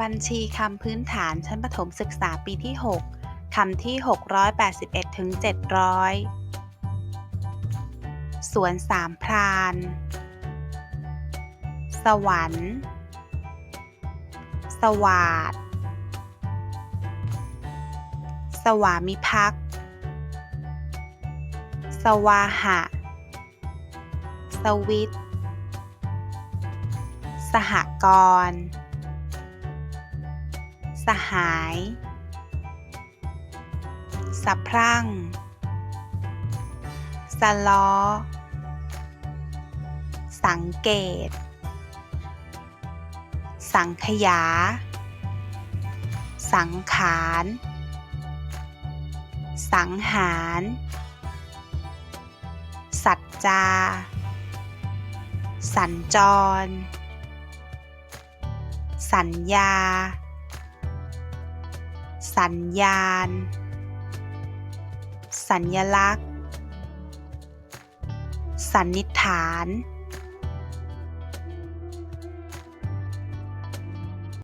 บัญชีคำพื้นฐานชั้นประถมศึกษาปีที่ 6 คำที่ 681ถึง700 สวนสามพราน สวรรค์ สวาด สวามิภักดิ์ สวาหะ สวิต สหกรณ์ สหายสะพรั่งสล้อ สังเกต สังขยา สังขาร สังหาร สัจจา สัญจร สัญญา สัญญาณ สัญญลักษณ์ สันนิษฐาน